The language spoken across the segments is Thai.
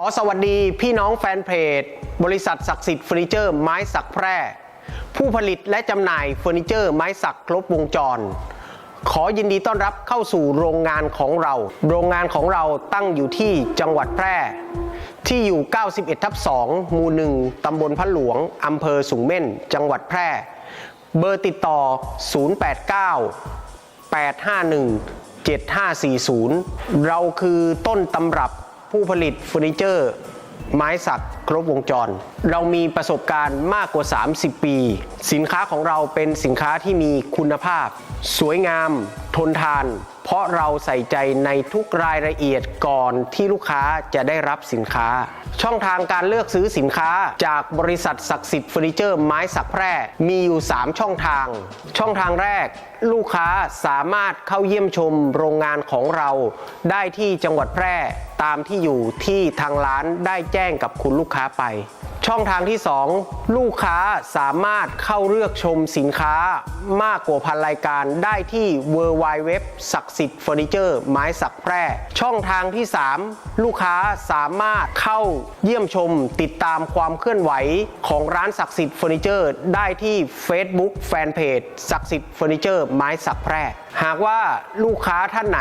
ขอสวัสดีพี่น้องแฟนเพจ บริษัทศักดิ์สิทธิ์เฟอร์นิเจอร์ไม้สักแพร่ ผู้ผลิตและจำหน่ายเฟอร์นิเจอร์ไม้สักครบวงจร ขอยินดีต้อนรับเข้าสู่โรงงานของเรา โรงงานของเราตั้งอยู่ที่จังหวัดแพร่ ที่อยู่ 91ทับ2หมู่ 1 ตำบลพระหลวง อำเภอสูงเม่น จังหวัดแพร่ เบอร์ติดต่อ 089 851 7540 เราคือต้นตำรับ ผู้ผลิตเฟอร์นิเจอร์ไม้สักครบวงจร เรามีประสบการณ์มากกว่า 30 ปี สินค้าของเราเป็นสินค้าที่มีคุณภาพ สวยงาม ทนทาน เพราะเราใส่ใจในทุกรายละเอียดก่อนที่ลูกค้าจะได้รับสินค้า ช่องทางการเลือกซื้อสินค้าจากบริษัทศักดิ์สิทธิ์เฟอร์นิเจอร์ไม้สักแพร่มีอยู่ 3 ช่องทาง ช่องทางแรก ลูกค้าสามารถเข้าเยี่ยมชมโรงงานของเรา ได้ที่จังหวัดแพร่ตามที่อยู่ที่ทางร้านได้แจ้งกับคุณลูกค้าไป ช่องทางที่ 2 ลูกค้าสามารถเข้าเลือกชมสินค้ามากกว่าพันรายการได้ที่ w w w ศักดิ์สิทธิ์เฟอร์นิเจอร์ไม้สักแพร่ ช่องทางที่ 3 ลูกค้าสามารถเข้าเยี่ยมชมติดตามความเคลื่อนไหวของร้านศักดิ์สิทธิ์เฟอร์นิเจอร์ได้ที่ Facebook Fanpage ศักดิ์สิทธิ์เฟอร์นิเจอร์ไม้สักแพร่ หากว่าลูกค้าท่านไหน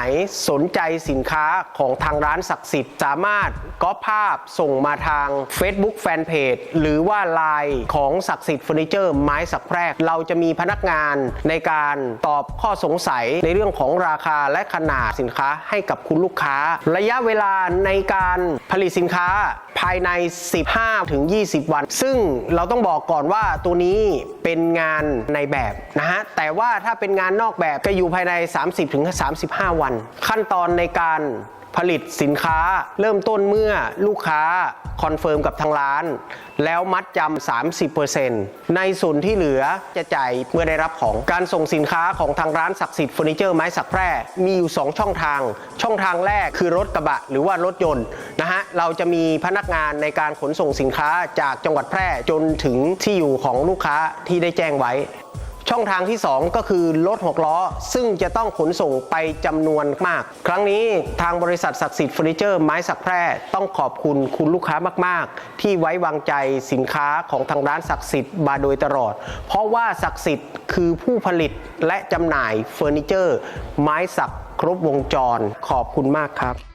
สนใจสินค้าของทางร้านศักดิ์สิทธิ์สามารถก๊อปภาพส่งมาทาง Facebook Fanpage หรือว่า Line ของศักดิ์สิทธิ์เฟอร์นิเจอร์ไม้สักแพรก เราจะมีพนักงานในการตอบข้อสงสัยในเรื่องของราคาและขนาดสินค้าให้กับคุณลูกค้า ระยะเวลาในการผลิตสินค้าภายใน 15ถึง20 วัน ซึ่งเราต้องบอกก่อนว่าตัวนี้เป็นงานในแบบนะฮะ แต่ว่าถ้าเป็นงานนอกแบบจะอยู่ภายใน 30ถึง35 วัน ขั้นตอนในการ ผลิตสินค้าเริ่มต้นเมื่อลูกค้าคอนเฟิร์มกับทางร้าน แล้วมัดจำ 30%ในส่วนที่เหลือจะจ่ายเมื่อได้รับของการส่งสินค้าของทางร้านศักดิ์สิทธิ์เฟอร์นิเจอร์ไม้สักแพร่มีอยู่ 2 ช่องทาง ช่องทางแรกคือรถกระบะหรือว่ารถยนต์นะฮะเราจะมีพนักงานในการขนส่งสินค้าจากจังหวัดแพร่จนถึงที่อยู่ของลูกค้าที่ได้แจ้งไว้ ช่องทางที่ 2 ก็คือรถหกล้อ ซึ่งจะต้องขนส่งไปจำนวนมาก ครั้งนี้ทางบริษัทศักดิ์สิทธิ์เฟอร์นิเจอร์ไม้สักแพร่ต้องขอบคุณคุณลูกค้ามาก ๆ ที่ไว้วางใจสินค้าของทางร้านศักดิ์สิทธิ์มาโดยตลอด เพราะว่าศักดิ์สิทธิ์คือผู้ผลิตและจำหน่ายเฟอร์นิเจอร์ ไม้สักครบวงจร ขอบคุณมากครับ